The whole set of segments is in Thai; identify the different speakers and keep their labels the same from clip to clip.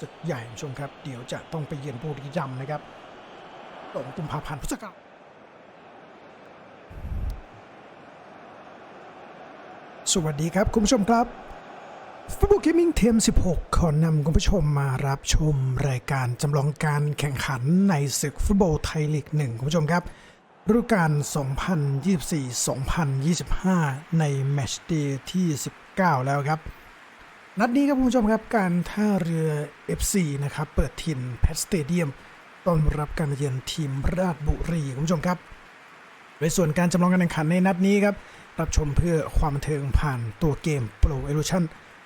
Speaker 1: ศึกใหญ่คุณผู้ชมครับ เดี๋ยวจะต้องไปเยือนบุรีรัมย์นะครับสองกุมภาพันธ์พฤศจิกาสวัสดีครับ คุณผู้ชมครับฟุตบอลเกมมิ่งเทม 16 ขอนำคุณผู้ชมมารับชมรายการจำลองการแข่งขันในศึกฟุตบอลไทยลีก1คุณผู้ชมครับฤดูกาล 2024-2025 ในแมตช์เดย์ที่ 19 แล้วครับ นัดนี้ครับคุณผู้ชมครับการท่าเรือ FC นะครับเปิดถิ่นแพทสเตเดียมต้อนรับการเยือนทีมราชบุรีคุณผู้ชมครับโดยส่วนการจำลองการแข่งขันในนัดนี้ครับรับชมเพื่อความบันเทิงผ่านตัวเกม Pro Evolution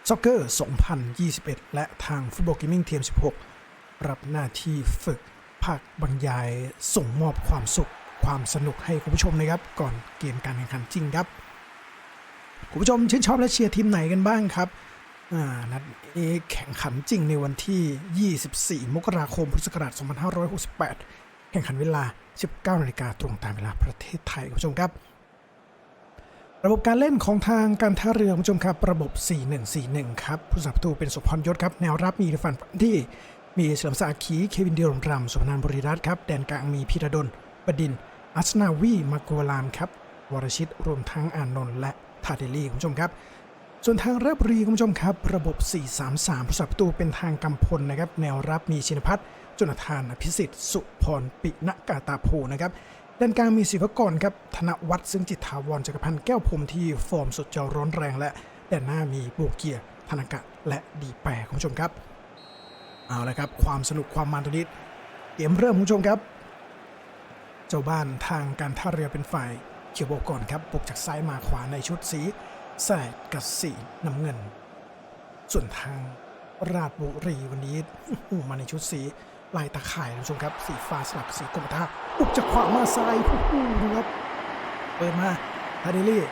Speaker 1: Soccer 2021 และทาง Football Gaming Team 16 รับหน้าที่ฝึกภาคบรรยายส่งมอบความสุขความสนุกให้คุณผู้ชมนะครับ ก่อนเกมการแข่งขันจริงครับ คุณผู้ชมชื่นชอบและเชียร์ทีมไหนกันบ้างครับ นัดนี้แข่งขันจริงในวันที่ 24 มกราคม พุทธศักราช 2568 แข่งขันเวลา 19นาฬิกาตรงตามเวลาประเทศไทยคุณผู้ชมครับ ระบบการเล่นของทางการท่าเรือคุณผู้ชมครับ ระบบ 4141 ครับ ผู้สับประตูเป็นสุพรยศครับ แนวรับมีฟันที่มีเฉลิมศักดิ์ขีเควินเดียรมรำสุพนันบริรัตครับ แดนกลางมีพีระดลบดิน อัชนาวีมาโกวลามครับ วรชิต รวมทั้งอานนท์และทาเดลี่คุณผู้ชมครับ ส่วนทางราบรีคุณผู้ชมครับ ระบบ 433ผู้สับประตูเป็นทางกำพลนะครับ แนวรับมีชินพัฒน์จนทานอภิสิทธิ์ สุพรปิณกาตาโพนะครับด้านกลางมีศิวกรครับธนวัฒน์ซึ่งจิตถาวรจักรพันธ์แก้วพรมที่ฟอร์มสุดจะร้อนแรงและด้านหน้ามีโบเกียร์ธนกะและดีแปรคุณผู้ชมครับ เอาละครับ ความสนุกความมันตัวนี้เกมเริ่มคุณผู้ชมครับ เจ้าบ้านทางการท่าเรือเป็นฝ่ายเขียวโบกก่อนครับปกจากซ้ายมาขวาในชุดสี แสดกับสีน้ำเงิน ส่วนทางราชบุรีวันนี้มาในชุดสีลายตาข่ายคุณผู้ชมครับ สีฟ้าสลับกับสีกรมท่าปุกจากขวามาซ้ายโอ้โหดูครับเปิดมาฮาเดลี่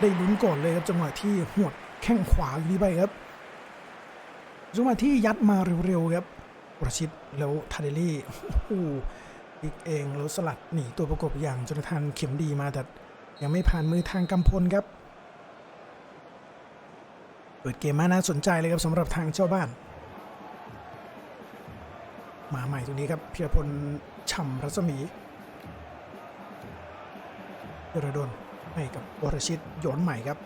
Speaker 1: ได้ลุ้นก่อนเลยครับจังหวะที่หวดแข้งขวาอยู่นี่ไปครับจังหวะที่ยัดมาเร็วๆครับวรชิตแล้วทาเดลี่โอ้อีกเองแล้วสลัดหนีตัวประกบอย่างจนทานเข็มดีมาแต่ยังไม่ผ่านมือทางกำพลครับ เปิดเกมมาน่าสนใจเลยครับสำหรับทางเจ้าบ้าน มาใหม่ตรงนี้ครับพีรพลฉ่ำรัศมียรดลให้กับวรชิตย้อนใหม่ครับ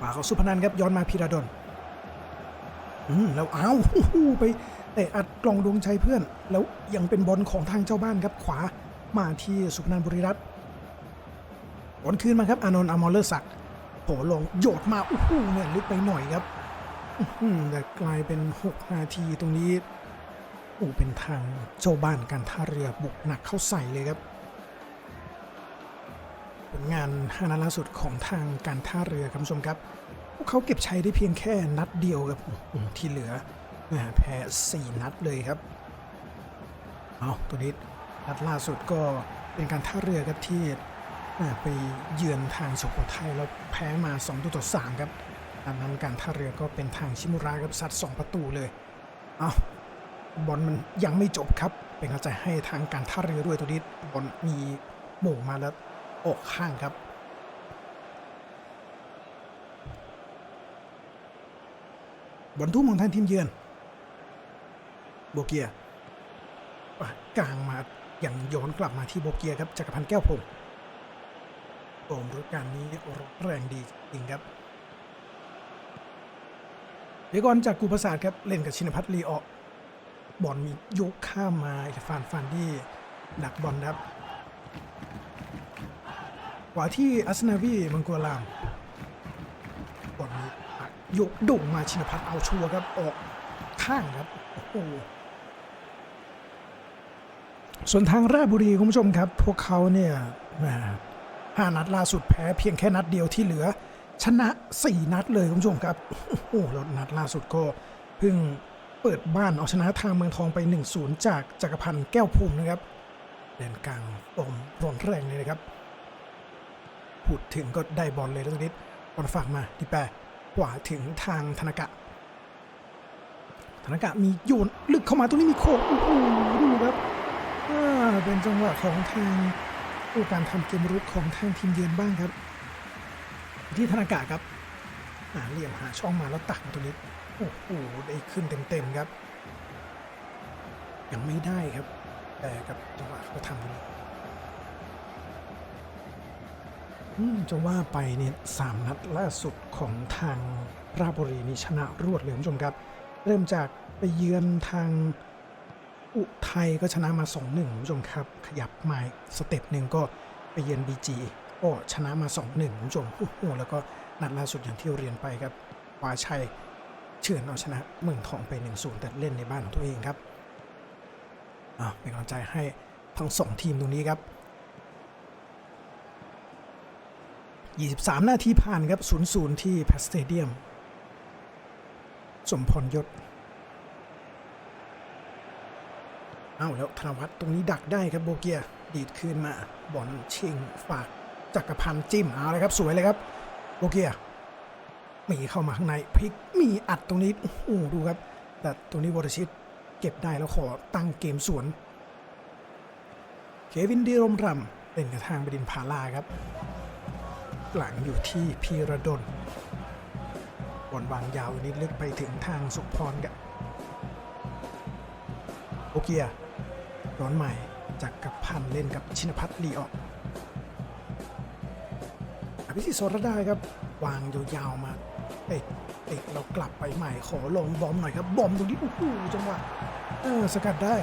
Speaker 1: มาเขาสุพนันครับย้อนมาพีรดลอืมแล้วอ้าวไปเตะอัดกล่องดวงใจเพื่อน แล้วยังเป็นบอลของทางเจ้าบ้านครับขวามาที่สุพนันบุรีรัตน์บอลคืนมาครับ อานนท์อมรเลอร์ศักดิ์ โผลงโยดมาอู้หูเนี่ยลึกไปหน่อยครับแต่กลายเป็น 6 นาทีตรงนี้โอ้เป็นทางเจ้าบ้านการท่าเรือบุกหนักเข้าใส่เลยครับผลงาน5นัดล่าสุดของทางการท่าเรือครับคุณผู้ชมครับ พวกเขาเก็บชัยได้เพียงแค่นัดเดียวครับที่เหลือแหม่แพ้4นัดเลยครับเอาตัวนี้นัดล่าสุดก็เป็นการท่าเรือครับที่ ไปเยือนทางสุโขทัยแล้วแพ้มา2ตัวต่อ3ครับดังนั้นการท่าเรือก็เป็นทางชิมุระครับซัด2ประตูเลย เอาบอลมันยังไม่จบครับ เป็นกำลังใจให้ทางการท่าเรือด้วยตัวนี้บอลมีโหม่งมาแล้วออกข้างครับบอลทุ่มของทางทีมเยือนโบเกียกลางมาอย่างย้อนกลับมาที่โบเกียครับจักรพันธ์แก้วพงศ์ โอมรุกการนี้รถแรงดีจริงครับเดี๋ยวก่อนจากกูประสาทครับ เล่นกับชินพัฒน์ลีออกบอลมียกข้ามมาอิฟานฟานที่ดักบอลครับกว่าที่อัสนาวีมังกัวลามบอลมียกโด่งมาชินพัฒน์เอาชัวร์ครับออกข้างครับโอ้ส่วนทางราชบุรีคุณผู้ชมครับ พวกเขาเนี่ย ห้านัดล่าสุดแพ้เพียงแค่นัดเดียวที่เหลือ ชนะ 4 นัดเลยคุณผู้ชมครับ โอ้โหแล้วนัดล่าสุดก็เพิ่งเปิดบ้านเอาชนะทางเมืองทองไป 1-0 จากจักรพันธ์แก้วภูมินะครับแดนกลางอมร้อนแรงเลยนะครับพูดถึงก็ได้บอลเลยแล้วตรงนี้บอลฝากมาที่แปรขวาถึงทางธนกะธนกะมีโยนลึกเข้ามาตรงนี้มีโคกโอ้โหดูครับอ่าเป็นจังหวะของทาง ผู้การทำเกมรุกของทางทีมเยือนบ้างครับ ที่ธนากะครับหาเหลี่ยมหาช่องมาแล้วตักมาตรงนี้โอ้โหได้ขึ้นเต็มๆครับ ยังไม่ได้ครับ แต่กับจังหวะเขาทำนี่อืมจะว่าไปเนี่ยสามนัดล่าสุดของทางราชบุรีนี่ชนะรวดเลยคุณผู้ชมครับ เริ่มจากไปเยือนทาง อุทัยก็ชนะมา 2-1คุณผู้ชมครับ ขยับมาสเต็ปหนึ่งก็ไปเยือนบีจีก็ชนะมา 2-1คุณผู้ชมโอ้โหแล้วก็นัดล่าสุดอย่างที่เรียนไปครับวาชัยเฉือนเอาชนะเมืองทองไป 1-0 แต่เล่นในบ้านของตัวเองครับอ่าเป็นกำลังใจให้ทั้งสองทีมตรงนี้ครับ 23 นาทีผ่านครับ 0-0 ที่แพสเตเดียม สมพรยศ เอ้าแล้วธนวัฒน์ตรงนี้ดักได้ครับโบเกียดีดคืนมาบอลชิงฝากจักรพันธ์จิ้มเอาเลยครับสวยเลยครับโบเกียมีเข้ามาข้างในพลิกมีอัดตรงนี้โอ้โหดูครับ แต่ตรงนี้วรชิตเก็บได้แล้วขอตั้งเกมสวน เควินดีรมรำเป็นกระทางบดินพาลาครับ หลังอยู่ที่พีระดลบอลวางยาวนิดลึกไปถึงทางสุพรกับโอเกีย ร้อนใหม่จากกับพันเล่นกับชินพัฒน์ลีออกอภิสิทธิ์โสรดาครับ วางยาวๆมาเตะเตะเรากลับไปใหม่ขอลงบอมหน่อยครับ บอมตรงนี้โอ้โหจังหวะเออสกัดได้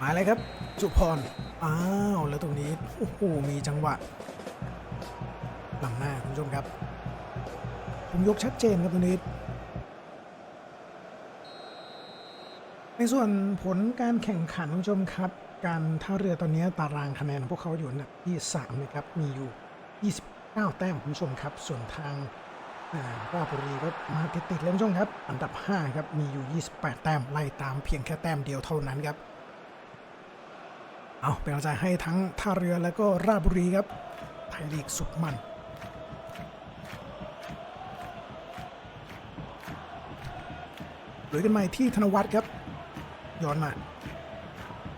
Speaker 1: มาเลยครับ จุพรอ้าวแล้วตรงนี้โอ้โหมีจังหวะหลังหน้าคุณผู้ชมครับผมยกชัดเจนครับตรงนี้ ในส่วนผลการแข่งขันคุณผู้ชมครับ การท่าเรือตอนนี้ตารางคะแนนของพวกเขาอยู่อันดับที่3นะครับมีอยู่ 29 แต้มคุณผู้ชมครับ ส่วนทางราชบุรีก็มาติดๆเลยคุณผู้ชมครับ อันดับ 5 ครับมีอยู่ 28 แต้มไล่ตามเพียงแค่แต้มเดียวเท่านั้นครับเอาเป็นกำลังใจให้ทั้งท่าเรือแล้วก็ราชบุรีครับไทยลีกสุดมันลุยกันใหม่ที่ธนวัฒน์ครับ ย้อนมา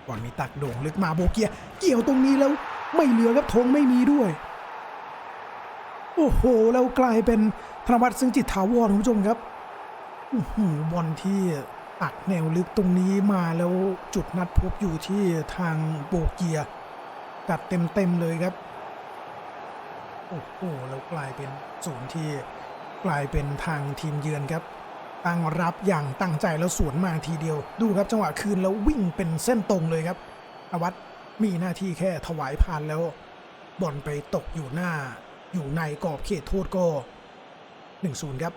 Speaker 1: ก่อนมีตักโด่งลึกมาโบเกีย เกี่ยวตรงนี้แล้วไม่เหลือครับธงไม่มีด้วย โอ้โห แล้วกลายเป็นธนวัฒน์ซึ่งจิตถาวรคุณผู้ชมครับอื้อหือบอลที่ตักแนวลึกตรงนี้มาแล้วจุดนัดพบอยู่ที่ทางโบเกียกัดเต็มๆเลยครับ โอ้โห แล้วกลายเป็นศูนย์ที่กลายเป็นทางทีมเยือนครับ ตั้งรับอย่างตั้งใจแล้วสวนมาทีเดียว ดูครับจังหวะคืนแล้ววิ่งเป็นเส้นตรงเลยครับอวัตมีหน้าที่แค่ถวายพานแล้วบอลไปตกอยู่หน้า อยู่ในกรอบเขตโทษก็1-0ครับ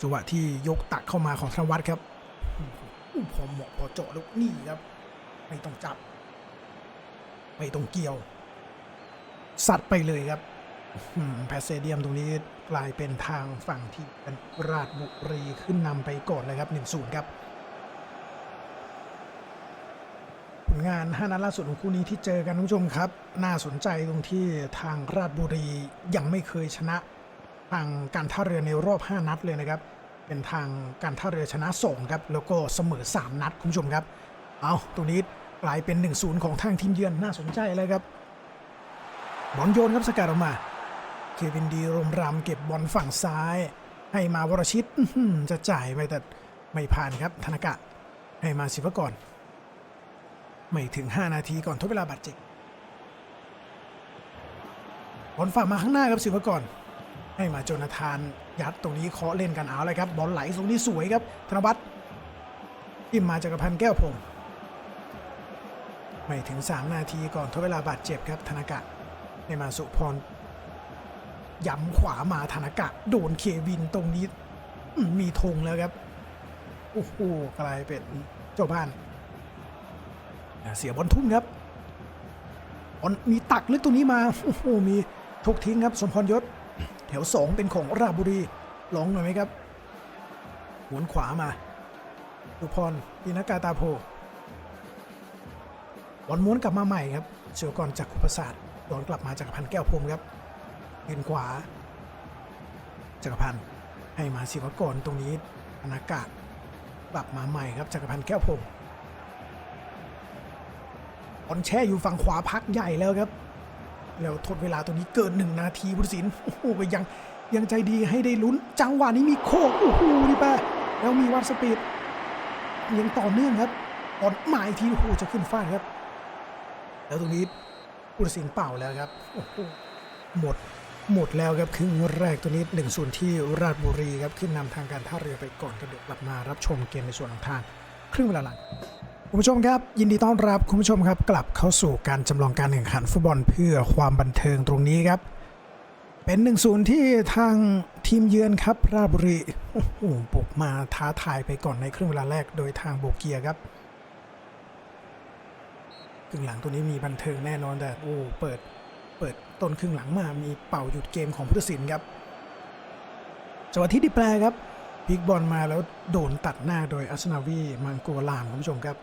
Speaker 1: จังหวะที่ยกตักเข้ามาของธนวัฒน์ครับอู้พอเหมาะพอเจาะล้วนี่ครับ ไม่ต้องจับ ไม่ต้องเกี่ยว สัตว์ไปเลยครับ แพสเซเดียมตรงนี้กลายเป็นทางฝั่งที่เป็นราชบุรีขึ้นนำไปก่อนเลยครับ 1-0 ครับผลงาน5นัดล่าสุดของคู่นี้ที่เจอกันคุณผู้ชมครับ น่าสนใจตรงที่ทางราชบุรียังไม่เคยชนะทางการท่าเรือในรอบ 5 นัดเลยนะครับ เป็นทางการท่าเรือชนะ2ครับแล้วก็เสมอ 3 นัดคุณผู้ชมครับ เอาตรงนี้กลายเป็น 1-0 ของทางทีมเยือนน่าสนใจเลยครับบอลโยนครับสกัดออกมา เควินดีรมรำเก็บบอลฝั่งซ้าย ให้มาวรชิตจะจ่ายไปแต่ไม่ผ่านครับธนกะ ให้มาศิวกรไม่ถึง 5 นาทีก่อนทดเวลาบาดเจ็บบอลฝากมาข้างหน้าครับศิวกรให้มาโจนาธานยัดตรงนี้เคาะเล่นกันเอาเลยครับ บอลไหลตรงนี้สวยครับ ธนวัฒน์ทิมมาจากรพันแก้วพงศ์ไม่ถึง 3 นาทีก่อนทดเวลาบาดเจ็บครับธนกะ ให้มาสุพร ย้ำขวามาธนากะ โดนเควินตรงนี้มีธงแล้วครับ โอ้โหกลายเป็นเจ้าบ้าน เสียบอลทุ่มครับบอลมีตักลึกตรงนี้มา โอ้โห มีทุกทิ้งครับ สมพรยศ แถวสองเป็นของราบุรีลองหน่อยไหมครับหมุนขวามาสุพรปีนากาตาโพบอลม้วนกลับมาใหม่ครับเชียวก่อนจากขุประสาทย้อนกลับมาจากพันแก้วพรมครับ ยืนขวา จักรพันธ์ให้มาศิวกรตรงนี้ธนากะกลับมาใหม่ครับจักรพันธ์แก้วพรหมบอลแช่อยู่ฝั่งขวาพักใหญ่แล้วครับ แล้วทดเวลาตรงนี้เกินหนึ่งนาทีพุทธศิลป์โอ้โหยังยังใจดีให้ได้ลุ้น จังหวะนี้มีโคกโอ้โหดิแปะแล้วมีวัดสปีดยังต่อเนื่องครับบอลมาอีกทีโอ้โหจะขึ้นฟาดครับ แล้วตรงนี้ผู้ตัดสินเป่าแล้วครับโอ้โหหมด หมดแล้วครับครึ่งแรกตัวนี้หนึ่งส่วนย์ที่ราชบุรีครับขึ้นนำทางการท่าเรือไปก่อนกระเดี๋ยวกลับมารับชมเกมในส่วนของทางครึ่งเวลาหลังคุณผู้ชมครับ ยินดีต้อนรับคุณผู้ชมครับ กลับเข้าสู่การจำลองการแข่งขันฟุตบอลเพื่อความบันเทิงตรงนี้ครับ เป็น1นศูนย์ที่ทางทีมเยือนครับราชบุรีโอ้โหบุกมาท้าทายไปก่อนในครึ่งเวลาแรกโดยทางโบเกียครับครึ่งหลังตัวนี้มีบันเทิงแน่นอนแต่โอ้เปิดเปิด ต้นครึ่งหลังมามีเป่าหยุดเกมของพุทธศิลป์ครับจังหวะที่ดิแปลครับพลิกบอลมาแล้วโดนตัดหน้าโดยอัสนาวีมังโกลามคุณผู้ชมครับ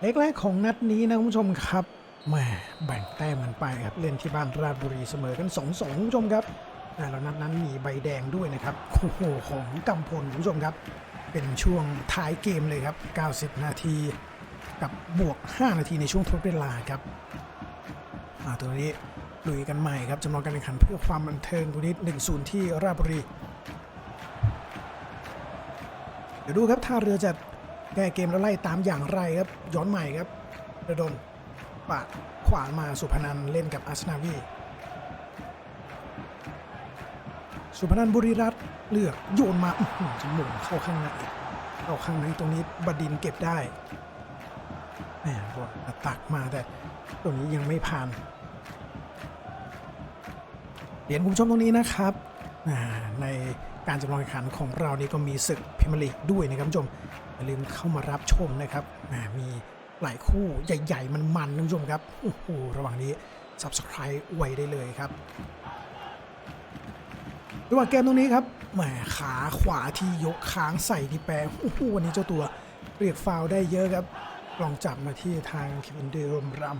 Speaker 1: เล็กแรกของนัดนี้นะคุณผู้ชมครับแหมแบ่งแต้มกันไปครับเล่นที่บ้านราชบุรีเสมอกัน2-2คุณผู้ชมครับแล้วนัดนั้นมีใบแดงด้วยนะครับโอ้โหของกำพลคุณผู้ชมครับ เป็นช่วงท้ายเกมเลยครับ 90 นาที กับบวก 5 นาทีในช่วงทดเวลาครับตัวนี้ลุยกันใหม่ครับจำลองการแข่งขันเพื่อความบันเทิงตัวนี้1-0 ที่ราชบุรี เดี๋ยวดูครับท่าเรือจะแก้เกมแล้วไล่ตามอย่างไรครับ ย้อนใหม่ครับระดมปาดขวามาสุพนันเล่นกับอาสนาวีสุพนันบุรีรัตน์เลือกโยนมาจะหมุนเข้าข้างในเข้าข้างในตรงนี้บดินเก็บได้ แหมตักมาแต่ตรงนี้ยังไม่ผ่านเรียนคุณผู้ชมตรงนี้นะครับในการจำลองแข่งขันของเรานี่ก็มีศึกพิมลีกด้วยนะครับผู้ชมอย่าลืมเข้ามารับชมนะครับมีหลายคู่ใหญ่ ๆ มันๆคุณผู้ชมครับโอ้โหระหว่างนี้ Subscribe ไว้ได้เลยครับจังหวะเกมตรงนี้ครับแหมขาขวาที่ยกค้างใส่ที่แปรโอ้โหวันนี้เจ้าตัวเรียกฟาวได้เยอะครับ ลองจับมาที่ทางคิวินเดรมรัม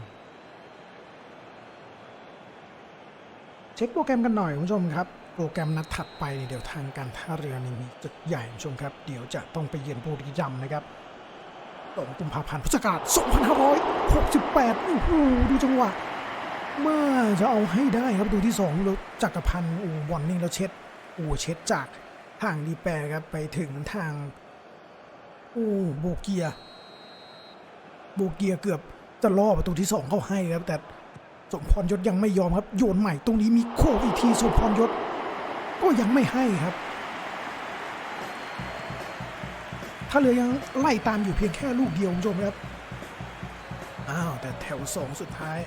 Speaker 1: เช็คโปรแกรมกันหน่อยคุณผู้ชมครับ โปรแกรมนัดถัดไปเนี่ยเดี๋ยวทางการท่าเรือนี่มีจุดใหญ่คุณผู้ชมครับ เดี๋ยวจะต้องไปเยือนบุรีรัมย์นะครับสองกุมภาพันธ์พุทธศักราช2568โอ้โหดูจังหวะมาจะเอาให้ได้ครับดูที่สองแล้วจักรพันธ์อูบอลนิ่งแล้วเช็ดอูเช็ดจากทางดีแปรครับไปถึงทางอูโบเกีย โบเกียเกือบจะล่อประตูที่สองเข้าให้ครับ แต่สมพรยศยังไม่ยอมครับ โยนใหม่ตรงนี้มีโคกอีกทีสมพรยศ ก็ยังไม่ให้ครับ ถ้าเหลือยังไล่ตามอยู่เพียงแค่ลูกเดียวคุณผู้ชมครับอ้าวแต่แถวสองสุดท้าย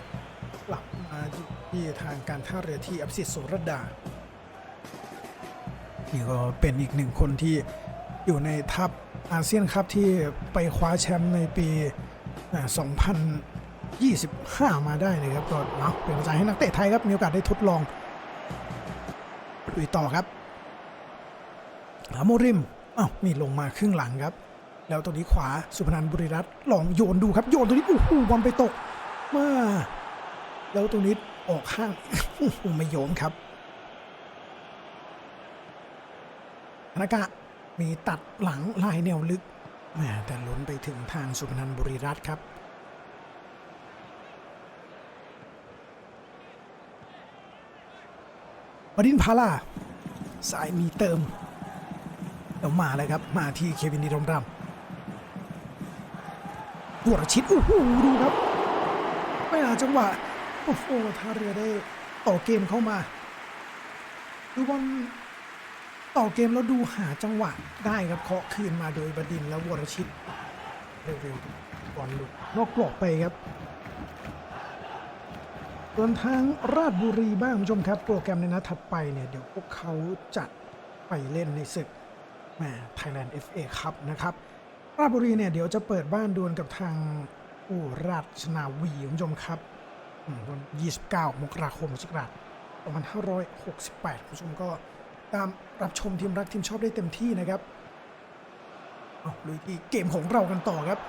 Speaker 1: กลับมาที่ทางการท่าเรือที่อภิสิทธิ์โสรดานี่ก็เป็นอีกหนึ่งคนที่อยู่ในทัพอาเซียนครับที่ไปคว้าแชมป์ในปี 2025 มาได้นะครับก็เนาะเป็นกำลังใจให้นักเตะไทยครับมีโอกาสได้ทดลองลุยต่อครับอาโมริมอ้าวนี่ลงมาครึ่งหลังครับ แล้วตัวนี้ขวาสุพนันบุรีรัตน์ลองโยนดูครับ โยนตัวนี้โอ้โหบอลไปตกมาแล้วตรงนี้ออกข้างไม่โยมครับธนากะมีตัดหลังลายแนวลึก แหมแต่ล้นไปถึงทางสุพนันบุรีรัตน์ครับบดินพาล่าสายมีเติมแล้วมาเลยครับ มาที่เควินดีรมรำวรชิตโอ้โหดูครับ ไม่อาจังหวะ โอ้โหท่าเรือได้ต่อเกมเข้ามาดูบอล ต่อเกมแล้วดูหาจังหวะได้ครับเคาะคืนมาโดยบดินและวรชิตเร็วๆบอลหลุดนอกกรอบไปครับส่วนทางราชบุรีบ้างคุณผู้ชมครับ โปรแกรมในนัดถัดไปเนี่ย เดี๋ยวพวกเขาจะไปเล่นในศึกแหม Thailand FA ครับนะครับ ราชบุรีเนี่ยเดี๋ยวจะเปิดบ้านดวลกับทางอูราชนาวีคุณผู้ชมครับวัน29 มกราคมศักราช2568คุณผู้ชมก็ ตามรับชมทีมรักทีมชอบได้เต็มที่นะครับเอาลุยที่เกมของเรากันต่อครับ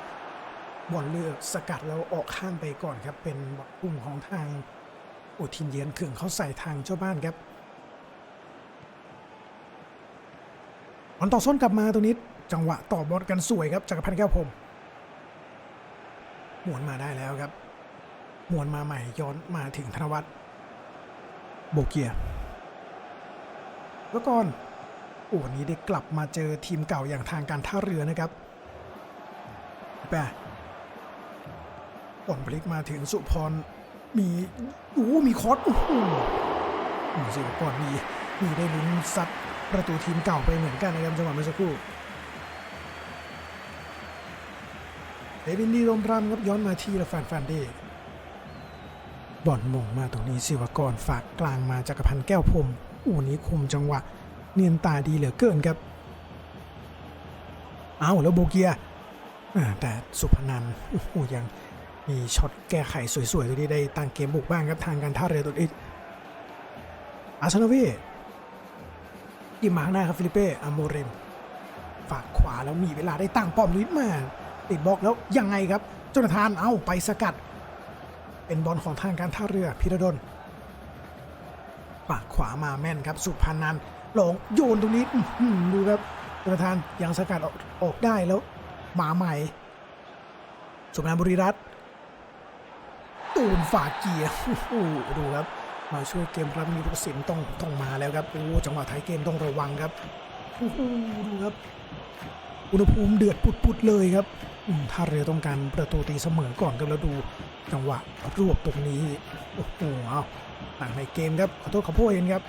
Speaker 1: บอลเลือกสกัดแล้วออกข้างไปก่อนครับ เป็นบอลกลุ่มของทางโอทินเยือนเขื่องเขาใส่ทางเจ้าบ้านครับบอลต่อส้นกลับมาตรงนี้จังหวะต่อบอลกันสวยครับจักรพันธ์แก้วพรมหมวนมาได้แล้วครับหมวนมาใหม่ย้อนมาถึงธนวัฒน์โบเกีย แล้วก่อนโอ้วันนี้ได้กลับมาเจอทีมเก่าอย่างทางการท่าเรือนะครับแปะอ่อนพลิกมาถึงสุพรมีโอ้มีคอสโอ้โหดูสิก่อนมีมีได้ลุ้นซัดประตูทีมเก่าไปเหมือนกันนะครับจังหวะเมื่อสักครู่เดวินดีรมรำครับย้อนมาที่ละแฟนแฟนดีบอลมงมาตรงนี้ศิวกรฝากกลางมาจากรพันธ์แก้วพรม อู้นี้คุมจังหวะ เนียนตาดีเหลือเกินครับ เอาแล้วโบเกียอ่าแต่สุพนันโอ้โหยังมีช็อตแก้ไขสวยๆ ตัวนี้ได้ตั้งเกมบุกบ้างครับทางการท่าเรือตัวนี้อาร์เซนอลยิมมาข้างหน้าครับฟิลิเป้อโมเรมฝากขวาแล้วมีเวลาได้ตั้งป้อมนิดมาติดบล็อกแล้วยังไงครับจนาธานเอาไปสกัด เป็นบอลของทางการท่าเรือพิรดล ปากขวามาแม่นครับ สุพนันท์ลงโยนตรงนี้ดูครับโจนาธานยังสกัดออกออกได้แล้วหมาใหม่ สุพนันบุรีรัตน์ตูนฝากเกียร์ดูครับ มาช่วยเกมครับมีผู้สินต้องต้องมาแล้วครับโอ้จังหวะไทยเกมต้องระวังครับโอ้โหดูครับ อุณหภูมิเดือดปุดๆเลยครับอืมท่าเรือต้องการประตูตีเสมอก่อนครับแล้วดูจังหวะรวบตรงนี้ โอ้โหเอา ในเกมครับขอโทษขอโทษเองครับ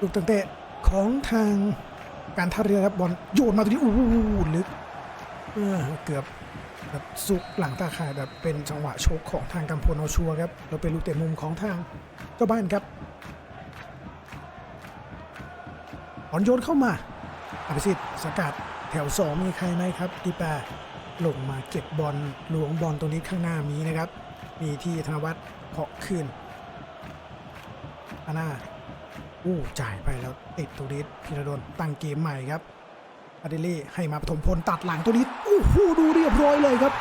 Speaker 1: ลูกตั้งเตะของทางการท่าเรือครับบอลโยนมาตรงนี้อู้ลึกเออเกือบแบบสุกหลังตาข่ายแบบเป็นจังหวะโชกของทางกัมพูนเอาชัวครับเราเป็นลูกเตะมุมของทางเจ้าบ้านครับบอลโยนเข้ามาอภิสิทธิ์สกัด แถวสองมีใครไหมครับดีแปลงมาเก็บบอลหลวงบอลตรงนี้ข้างหน้ามีนะครับ มีที่ธนวัฒน์เคาะคืนอานาอู้จ่ายไปแล้วติดตรงนี้พีระดลตั้งเกมใหม่ครับอาเดลี่ให้มาปฐมพลตัดหลังตัวนี้โอ้โหดูเรียบร้อยเลยครับ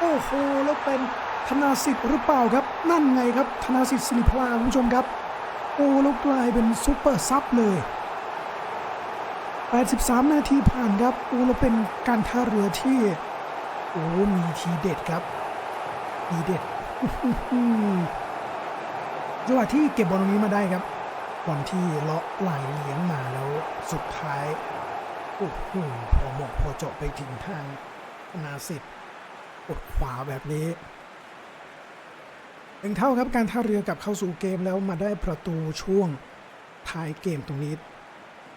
Speaker 1: โอ้โหแล้วเป็นธนาสิทธิ์หรือเปล่าครับ นั่นไงครับธนาสิทธิ์สิริพลาคุณผู้ชมครับ โอ้แล้วกลายเป็นซุปเปอร์ซับเลย 83 นาทีผ่านครับโอ้แล้วเป็นการท่าเรือที่ โอ้มีทีเด็ดครับทีเด็ดจังหวะที่เก็บบอลตรงนี้มาได้ครับบอลที่เลาะไหลเลี้ยงมาแล้วสุดท้ายโอ้โหพอหมาะพอเจาะไปถึงทางนาสิทธิ์กดขวาแบบนี้หนึ่งเท่าครับการท่าเรือกลับเข้าสู่เกมแล้วมาได้ประตูช่วงท้ายเกมตรงนี้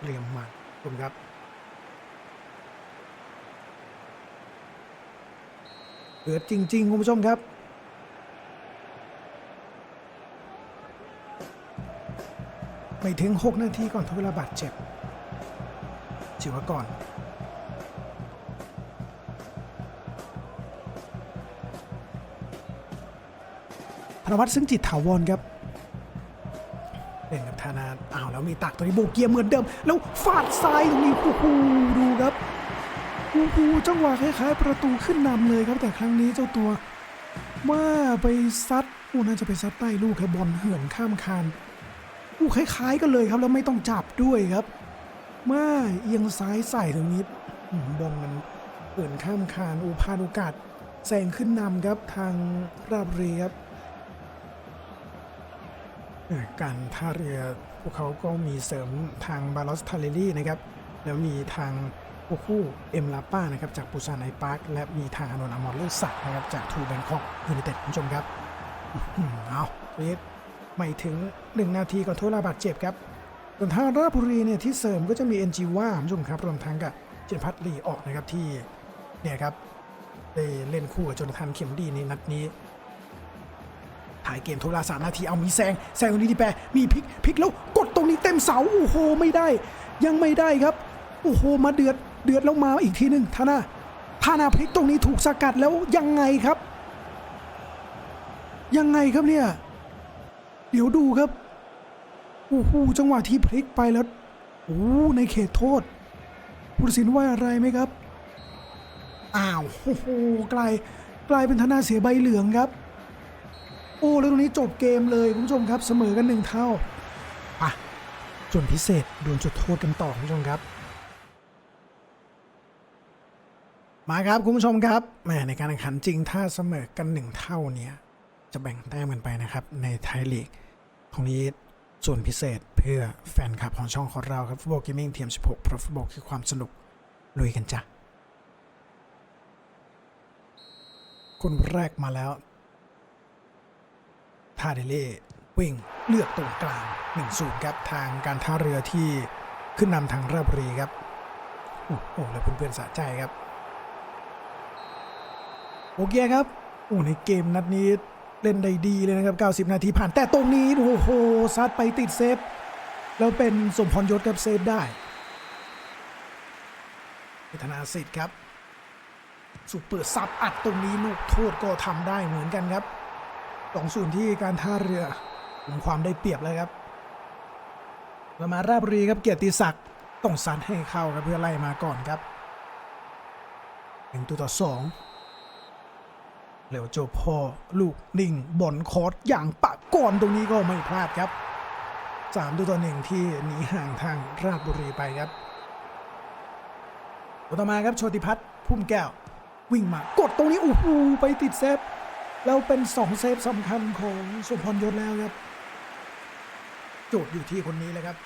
Speaker 1: เรียมมา คุณครับเดือดจริง ๆ คุณผู้ชมครับ ไม่ถึง 6 นาทีก่อนทดเวลาบาดเจ็บจิวก่อนธนวัฒน์ซึ่งจิตถาวรครับ อ้าวแล้วมีตักตัวนี้โบเกียเหมือนเดิม แล้วฟาดซ้ายตรงนี้โอ้โหดูครับโอ้โหจังหวะคล้ายๆประตูขึ้นนำเลยครับ แต่ครั้งนี้เจ้าตัวว่าไปซัดโอ้น่าจะไปซัดใต้ลูกครับบอลเหินข้ามคานอู้คล้ายๆกันเลยครับแล้วไม่ต้องจับด้วยครับมาเอียงซ้ายใส่ตรงนี้บอลมันเปิดข้ามคานอูพลาดโอกาสแซงขึ้นนำครับทางราบเรีครับการท่าเรือ พวกเขาก็มีเสริมทางบาลอสทาเลลี่นะครับ แล้วมีทางพวกคู่เอ็มลาป้านะครับจากปูซานไอพาร์คและมีทางอานนท์อมรเลิศศักดิ์นะครับจากทูแบงคอกยูไนเต็ดคุณผู้ชมครับเอาเรสไม่ถึง 1 นาทีก่อนโทษลาบาดเจ็บครับส่วนทางราชบุรีเนี่ยที่เสริมก็จะมีเอ็นจีว่าคุณผู้ชมครับรวมทั้งกับเจนพัทลีออกนะครับที่เนี่ยครับได้เล่นคู่กับจนาธานเข็มดีในนัดนี้ ถ่ายเกมทรลาสามนาทีเอามีแซงแซงตรงนี้ที่แปรมีพลิกพลิกแล้วกดตรงนี้เต็มเสาโอ้โหไม่ได้ ยังไม่ได้ครับโอ้โหมาเดือดเดือดแล้วมาอีกทีหนึ่งทานาทานาพลิกตรงนี้ถูกสกัดแล้วยังไงครับ ยังไงครับเนี่ยเดี๋ยวดูครับโอ้โหจังหวะที่พลิกไปแล้วโอ้ในเขตโทษผู้ตัดสินว่าอะไรไหมครับอ้าวโอ้โหกลายกลายเป็นธนาเสียใบเหลืองครับ อ้แล้วตรงนี้จบเกมเลยคุณผู้ชมครับเสมอกันหนึ่งเท่าอะส่วนพิเศษดวลจุดโทษกันต่อคุณผู้ชมครับ มาครับคุณผู้ชมครับแหมในการแข่งขันจริงถ้าเสมอกันหนึ่งเท่าเนี่ยจะแบ่งแต้มกันไปนะครับในไทยลีกของนี้ส่วนพิเศษเพื่อแฟนคลับของช่องของเราครับฟุตบอลเกมมิ่งเทียม 16 เพราะฟุตบอลคือความสนุกลุยกันจ้ะคนแรกมาแล้ว ทาเดเล่วิ่งเลือกตรงกลาง1 0ครับทางการท่าเรือที่ขึ้นนำทางราชบุรีครับโอ้โหแล้วเพื่อนๆสะใจครับโอเคครับโอ้ในเกมนัดนี้เล่นได้ดีเลยนะครับ 90 นาทีผ่านแต่ตรงนี้โอ้โหซัดไปติดเซฟ แล้วเป็นสมพรยศกับเซฟได้พัฒนาสิทธิ์ครับ สุดเปิดซับอัดตรงนี้ลูกโทษก็ทำได้เหมือนกันครับ สองส่วนที่การท่าเรือมีความได้เปรียบเลยครับเรามาราชบุรีครับเกียรติศักดิ์ต้องซัดให้เข้าครับเพื่อไล่มาก่อนครับหนึ่งตัวต่อสองแล้วโจพ่อลูกนิ่งบอลคอร์สอย่างปะก่อนตรงนี้ก็ไม่พลาดครับสามตัวต่อหนึ่งที่หนีห่างทางราชบุรีไปครับต่อมาครับโชติพัฒน์พุ่มแก้ว วิ่งมากดตรงนี้โอ้โหไปติดเซฟ แล้วเป็นสองเซฟสำคัญของสมพรยศแล้วครับโจทย์อยู่ที่คนนี้เลยครับ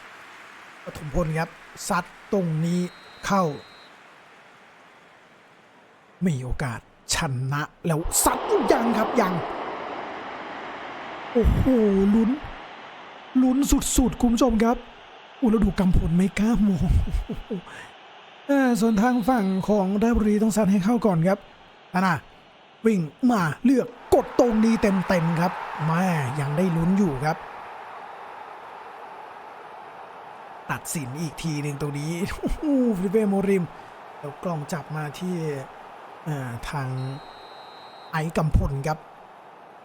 Speaker 1: ปฐมพลครับซัดตรงนี้เข้า มีโอกาสชนะแล้วซัดยังครับยัง โอ้โหลุ้น ลุ้นสุดๆคุณผู้ชมครับอุยเราดูกำพลไม่กล้ามองส่วนทางฝั่งของราชบุรีต้องซัดให้เข้าก่อนครับอ่านะ วิ่งมาเลือกกดตรงนี้เต็มๆครับแม่ยังได้ลุ้นอยู่ครับ ตัดสินอีกทีหนึ่งตรงนี้โอ้ฟริเปโมริมแล้วกล้องจับมาที่ทางไอ้กำพลครับ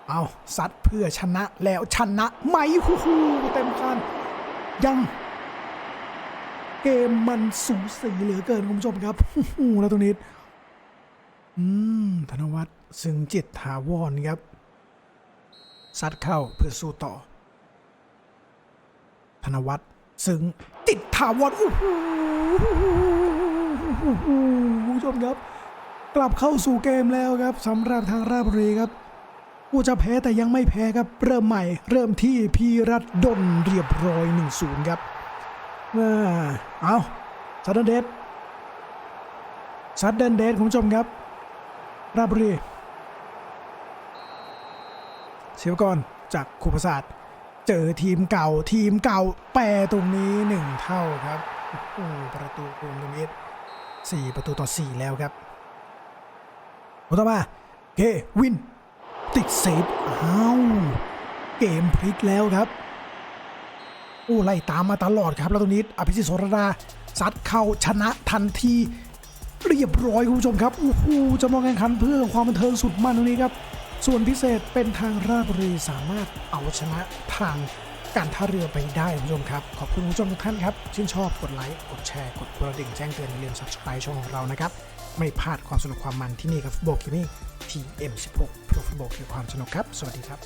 Speaker 1: เอาซัดเพื่อชนะแล้วชนะไหมฮู้ฮู้เต็มคันยัง เกมมันสูสีเหลือเกินคุณผู้ชมครับฮู้ฮู้แล้วตรงนี้ อืม ธนวัฒน์ซึ่งจิตถาวรครับ ซัดเข้าเพื่อสู้ต่อ ธนวัฒน์ซึ่งติดถาวรโอ้โหผู้ชมครับ กลับเข้าสู่เกมแล้วครับสำหรับทางราชบุรีครับผู้จะแพ้แต่ยังไม่แพ้ครับ เริ่มใหม่เริ่มที่พีรัตดนเรียบร้อย1-0ครับอ่าเอาซัดเดนเดดซัดเดนเดดคุณผู้ชมครับ ราบุรีเชียวก่อนจากครูประสาทเจอทีมเก่าทีมเก่าแปรตรงนี้หนึ่งเท่าครับโอ้ประตูรวมตรงนี้สี่ประตูต่อสี่แล้วครับต่อมาเควิน ติดเซฟอ้าวเกมพลิกแล้วครับโอ้ไล่ตามมาตลอดครับแล้วตรงนี้อภิสิทธิ์โสรดาซัดเข้าชนะทันที เรียบร้อยคุณผู้ชมครับโอ้โหจะมองแข่งขันเพื่อความบันเทิงสุดมันตรงนี้ครับ ส่วนพิเศษเป็นทางราชบุรีสามารถเอาชนะทางการท่าเรือไปได้คุณผู้ชมครับ ขอบคุณคุณผู้ชมทุกท่านครับ ชื่นชอบกดไลค์ กดแชร์ กดกระดิ่งแจ้งเตือนอย่าลืม subscribe ช่องของเรานะครับ ไม่พลาดความสนุกความมันที่นี่ครับฟุตบอลเกมมิ่งทีเอ็มสิบหกเพรฟุตบอลคือความสนุกครับ สวัสดีครับ